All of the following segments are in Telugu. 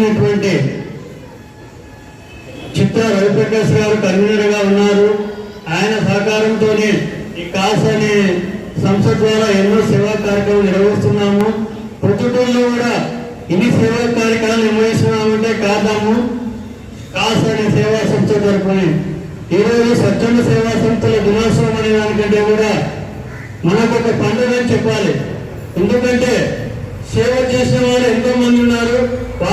సంస్థకు చిత్ర రవిప్రకాష్ గారు కన్వీనర్గా ఉన్నారు. ఆయన సహకారంతోనే ఈ కాస్ అనే సంస్థ ద్వారా ఎన్నో సేవా కార్యక్రమాలు నిర్వహిస్తున్నాము. ప్రొద్దుటూరులో కూడా ఇన్ని సేవా కార్యక్రమాలు నిర్వహిస్తున్నామంటే కాదాము కాస్ అనే సేవా సంస్థ తరపుని ఈరోజు స్వచ్ఛంద సేవా సంస్థల దినోత్సవం అనే దానికంటే కూడా మనకు ఒక పండుగ అని చెప్పాలి. ఎందుకంటే సేవ చేసిన వారు ఎంతో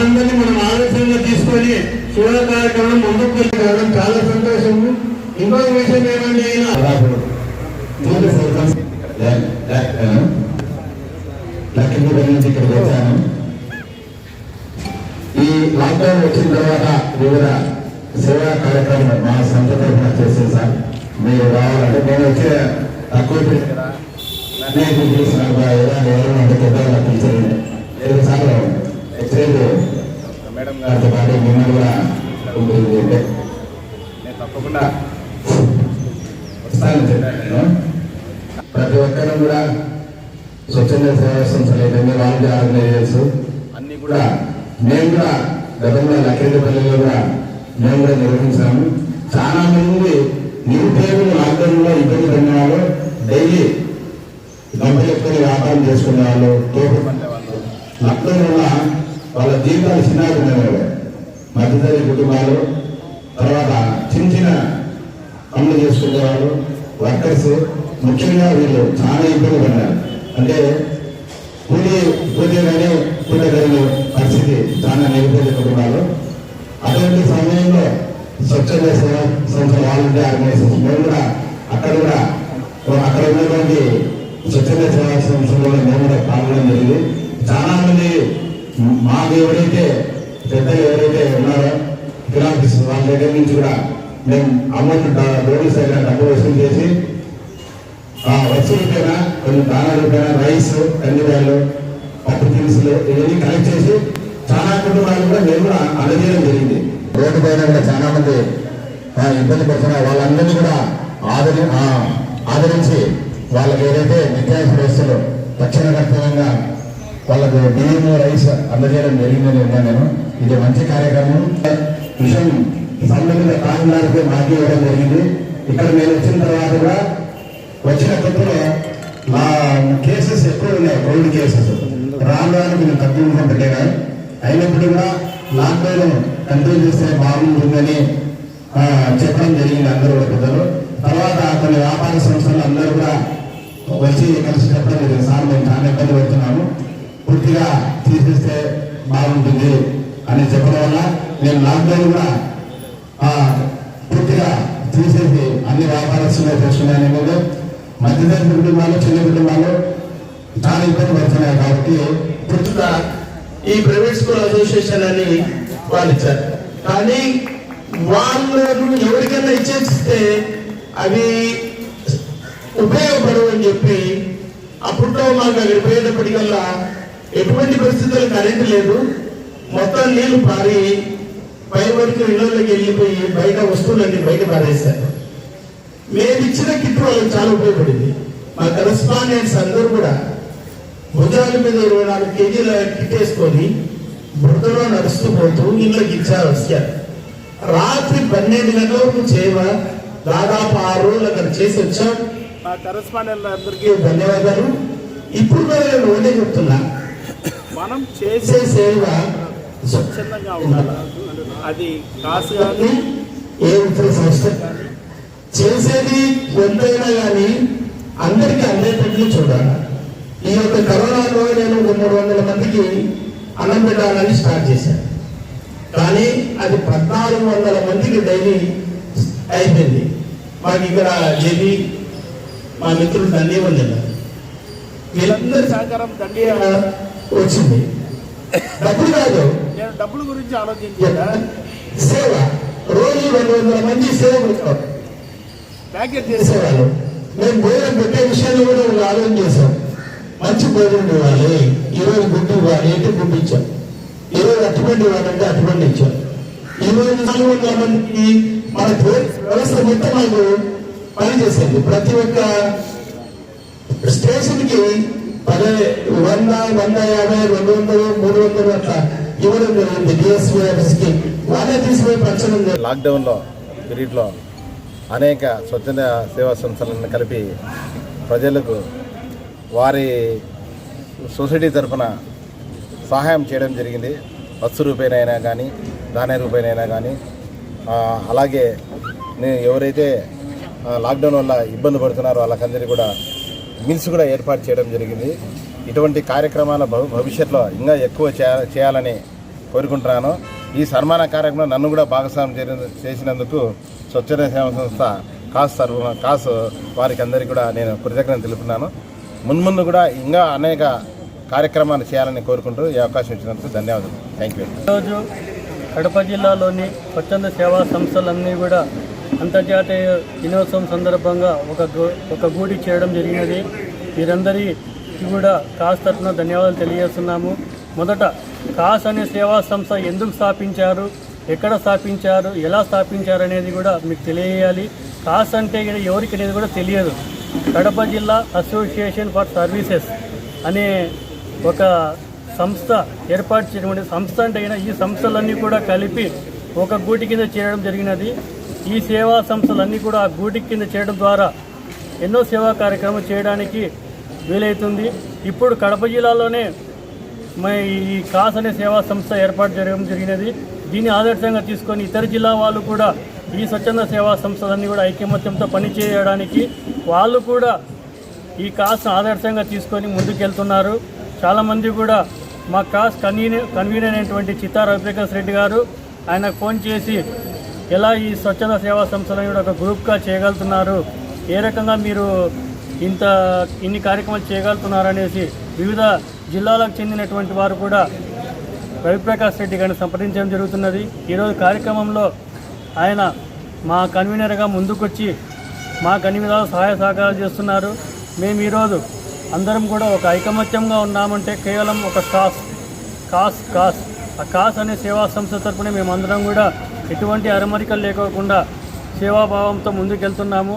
వాళ్ళందరినీ మనం ఆదర్శంగా తీసుకొని శివ కార్యక్రమం ముందుకు వెళ్ళడం చాలా సంతోషము. ఇంకొక విషయం ఏమండి లక్ష్మీపురం నుంచి ఇక్కడికి వచ్చాను ఈ లాక్డౌన్ వచ్చిన తర్వాత వివిధ సేవా కార్యక్రమం మా సంత తరఫున చేసేది సార్. మీరు రావాలంటే నేను వచ్చే తక్కువ పిల్లలు కదా. నన్నే ఎవరైనా అంటే పెద్దవాళ్ళు పిలిచారు ఏడు సార్లు ఎక్స్చేంజ్ మేడం గారితో పాటు మిమ్మల్ని కూడా నేను తప్పకుండా వస్తానని చెప్పాను నేను ప్రతి ఒక్కరు కూడా స్వచ్ఛంద సేవా సంస్థలు అయితే వాలంటీర్ ఆర్గనైజర్స్ అన్ని కూడా మేము కూడా గతంలో లక్కేపల్లిలో కూడా మేము కూడా నిర్వహించాము. చాలా మంది నిరుపేదలు లాక్డౌన్లో ఇబ్బంది పడిన వాళ్ళు డైలీ ఎక్కువ వ్యాపారం చేసుకునే వాళ్ళు తోపు పడే వాళ్ళు లాక్డౌన్ వల్ల వాళ్ళ జీవితాలు చిన్నగా మధ్యతరగతి కుటుంబాలు తర్వాత చిన్న చిన్న పనులు చేసుకునేవాళ్ళు వర్కర్స్. ముఖ్యంగా వీళ్ళు చాలా ఇబ్బంది పడ్డారు. అంటే కూలి కూలి కానీ పరిస్థితి చాలా నిరుపేద కుటుంబాలు. అటువంటి సమయంలో స్వచ్ఛంద సేవా సంస్థ వాలంటీర్ ఆర్గనైజేషన్. మేము కూడా అక్కడ కూడా అక్కడ ఉన్నటువంటి స్వచ్ఛంద సేవా సంస్థలో మేము కూడా పాల్గొనడం జరిగింది. చాలా మంది మాకు ఎవరైతే పెద్దలు ఎవరైతే ఉన్నారో ఫిలాంథిస్ వాళ్ళ దగ్గర నుంచి కూడా మేము అమౌంట్ డోనర్స్ దగ్గర డబ్బు వసూలు చేసి ఆ వస్తు కొన్ని దానా పైన రైస్ కందివేళ్ళు పప్పు దినుసులు ఇవన్నీ కలెక్ట్ చేసి చాలా కుటుంబాలు కూడా మేము కూడా అందజేయడం జరిగింది. రోడ్డు పైన కూడా చాలా మంది ఇబ్బంది పడుతున్నారు వాళ్ళందరినీ కూడా ఆదరి ఆదరించి వాళ్ళకి ఏదైతే నిత్యావసర వస్తువులు తక్షణ కర్తవ్యంగా వాళ్ళకు బియ్యము రైస్ అందజేయడం జరిగిందని విన్నాను నేను. ఇది మంచి కార్యక్రమం. విషయం సంబంధిత కాకినాడకి మాకి ఇవ్వడం జరిగింది. ఇక్కడ నేను వచ్చిన తర్వాత కూడా వచ్చిన కొత్తలో మా కేసెస్ ఎక్కువ ఉన్నాయి కోవిడ్ కేసెస్. రాను రాను కొంచెం తగ్గుముఖం అయినప్పుడు కూడా లాక్డౌన్ కంట్రోల్ చేస్తే బాగుంటుందని చెప్పడం జరిగింది అందరూ కూడా పెద్దలు. తర్వాత కొన్ని వ్యాపార సంస్థలు అందరూ కూడా వచ్చి కలిసి చెప్పడం జరిగింది. సార్ మేము చాలా ఇబ్బంది పెడుతున్నాము. పూర్తిగా తీసేస్తే బాగుంటుంది అని చెప్పడం వల్ల నేను లాక్డౌన్ కూడా పూర్తిగా తీసేసి అన్ని వ్యాపారస్తులు చేస్తున్నాయని మీద మధ్యతరగతి కుటుంబాలు చిన్న కుటుంబాలు చాలా ఇబ్బంది పడుతున్నాయి కాబట్టి పూర్తిగా ఈ ప్రైవేట్ స్కూల్ అసోసియేషన్ అని వాళ్ళు ఇచ్చారు. కానీ వాళ్ళు ఎవరికైనా ఇచ్చేస్తే అవి ఉపయోగపడవు అని చెప్పి అప్పట్లో మాకు అక్కడ పోయేటప్పటికల్లా ఎటువంటి పరిస్థితుల్లో కరెంటు లేదు. మొత్తం నీళ్ళు పారి పై వరకు ఇళ్ళలోకి వెళ్ళిపోయి బయట వస్తువులన్నీ బయట పారేశారు. మేము ఇచ్చిన కిట్ వాళ్ళకి చాలా ఉపయోగపడింది. మా కరెస్పాండెంట్స్ అందరూ కూడా భుజాల మీద ఇరవై నాలుగు కేజీల కిట్ వేసుకొని బురదలో నడుస్తూ పోతూ ఇళ్ళకి ఇచ్చారు వచ్చారు రాత్రి పన్నెండు గంటల వరకు చేయవ. దాదాపు ఆరు రోజులు అక్కడ చేసి వచ్చాం. మా కరెస్పాండెంట్ అందరికీ ధన్యవాదాలు. ఇప్పుడు కూడా నేను ఒకటే చెప్తున్నా. మనం చేసే సేవ స్వచ్ఛందంగా ఉండాలి? అది కాసు కానీ ఏ చేసేది ఎంతైనా కానీ అందరికీ అందేటట్లు చూడాలి. ఈ యొక్క కరోనాలో నేను ఒక మూడు వందల మందికి అన్నం పెట్టాలని స్టార్ట్ చేశాను కానీ అది పద్నాలుగు వందల మందికి డైలీ అయిపోయింది. మాకు ఇక్కడ జేబీ మా మిత్రులు దండి ఉన్నారు వీళ్ళందరి సహకారం దండి వచ్చింది. డబ్బులు కాదు. నేను డబ్బుల గురించి ఆలోచించాను సేవ. రోజు రెండు వందల మంది సేవ పెట్టారు ప్యాకెట్ చేసే చేసేవాళ్ళు మేము భోజనం పెట్టే విషయాన్ని కూడా ఒక ఆలోచన చేశాం మంచి భోజనం ఇవ్వాలి. ఈరోజు గుడ్డు ఇవ్వాలి ఎటు గుడ్డు ఇచ్చాం. ఈరోజు అట్టుబండి ఇవ్వాలంటే అట్టుబండి ఇచ్చాం. ఈరోజు నాలుగు వందల మందికి మన వ్యవస్థ మొత్తం మనకు పనిచేసేది. ప్రతి ఒక్క స్టేషన్కి పదే వంద వంద యాభై రెండు వందలు మూడు వందలు అట్లా ఇవ్వడం జరిగింది డిఎస్పీ ఆఫీస్కి వాళ్ళే తీసుకునే పంచడం జరిగింది లాక్డౌన్లో పీరియడ్లో అనేక స్వచ్ఛంద సేవా సంస్థలను కలిపి ప్రజలకు వారి సొసైటీ తరఫున సహాయం చేయడం జరిగింది. వస్తు రూపేణైనా కానీ ధాన్య రూపేణైనా కానీ అలాగే ఎవరైతే లాక్డౌన్ వల్ల ఇబ్బంది పడుతున్నారో వాళ్ళకందరికీ కూడా మిల్స్ కూడా ఏర్పాటు చేయడం జరిగింది. ఇటువంటి కార్యక్రమాల భవి- భవిష్యత్తులో ఇంకా ఎక్కువ చేయాలని కోరుకుంటున్నాను. ఈ సన్మాన కార్యక్రమంలో నన్ను కూడా భాగస్వామ్యం చేసినందుకు స్వచ్ఛంద సేవ సంస్థ కాస్ సర్వ కాస్ వారికి అందరికీ కూడా నేను కృతజ్ఞత తెలుపుతున్నాను. మున్ముందు కూడా ఇంకా అనేక కార్యక్రమాలు చేయాలని కోరుకుంటూ ఈ అవకాశం ఇచ్చినందుకు ధన్యవాదాలు. థ్యాంక్ యూ ఈరోజు కడప జిల్లాలోని స్వచ్ఛంద సేవా సంస్థలన్నీ కూడా అంతర్జాతీయ దినోత్సవం సందర్భంగా ఒక ఒక గూడి చేయడం జరిగినది. వీరందరికీ కూడా కాస్ తరఫున ధన్యవాదాలు తెలియజేస్తున్నాము. మొదట కాస్ అనే సేవా సంస్థ ఎందుకు స్థాపించారు? ఎక్కడ స్థాపించారు? ఎలా స్థాపించారు అనేది కూడా మీకు తెలియజేయాలి. కాస్ అంటే ఎవరికి అనేది కూడా తెలియదు. కడప జిల్లా అసోసియేషన్ ఫర్ సర్వీసెస్ అనే ఒక సంస్థ ఏర్పాటు చేయడం సంస్థ అంటే అయినా ఈ సంస్థలన్నీ కూడా కలిపి ఒక గూటి కింద చేయడం జరిగినది. ఈ సేవా సంస్థలన్నీ కూడా గూటి కింద చేయడం ద్వారా ఎన్నో సేవా కార్యక్రమం చేయడానికి వీలవుతుంది ఇప్పుడు కడప జిల్లాలోనే ఈ కాస్ అనే సేవా సంస్థ ఏర్పాటు చేయడం జరిగినది. దీన్ని ఆదర్శంగా తీసుకొని ఇతర జిల్లా వాళ్ళు కూడా ఈ స్వచ్ఛంద సేవా సంస్థలన్నీ కూడా ఐకమత్యంతో పనిచేయడానికి వాళ్ళు కూడా ఈ కాస్ ఆదర్శంగా తీసుకొని ముందుకెళ్తున్నారు. చాలామంది కూడా మా కాస్ కన్వీనర్ కన్వీనర్ అయినటువంటి చిత్తా రవిప్రకాష్ రెడ్డి గారు ఆయనకు ఫోన్ చేసి ఎలా ఈ స్వచ్ఛంద సేవా సంస్థలను కూడా ఒక గ్రూప్గా చేయగలుగుతున్నారు? ఏ రకంగా మీరు ఇంత ఇన్ని కార్యక్రమాలు చేయగలుగుతున్నారు అనేసి వివిధ జిల్లాలకు చెందినటువంటి వారు కూడా రవిప్రకాష్ రెడ్డి గారిని సంప్రదించడం జరుగుతున్నది. ఈరోజు కార్యక్రమంలో ఆయన మా కన్వీనర్గా ముందుకొచ్చి మాకు అన్ని విధాలు సహాయ సహకారాలు చేస్తున్నారు. మేము ఈరోజు అందరం కూడా ఒక ఐకమత్యంగా ఉన్నామంటే కేవలం ఒక కాస్ కాస్ కాస్ ఆ కాస్ అనే సేవా సంస్థ తరపున మేమందరం కూడా ఎటువంటి అరమరికలు లేకోకుండా సేవాభావంతో ముందుకెళ్తున్నాము.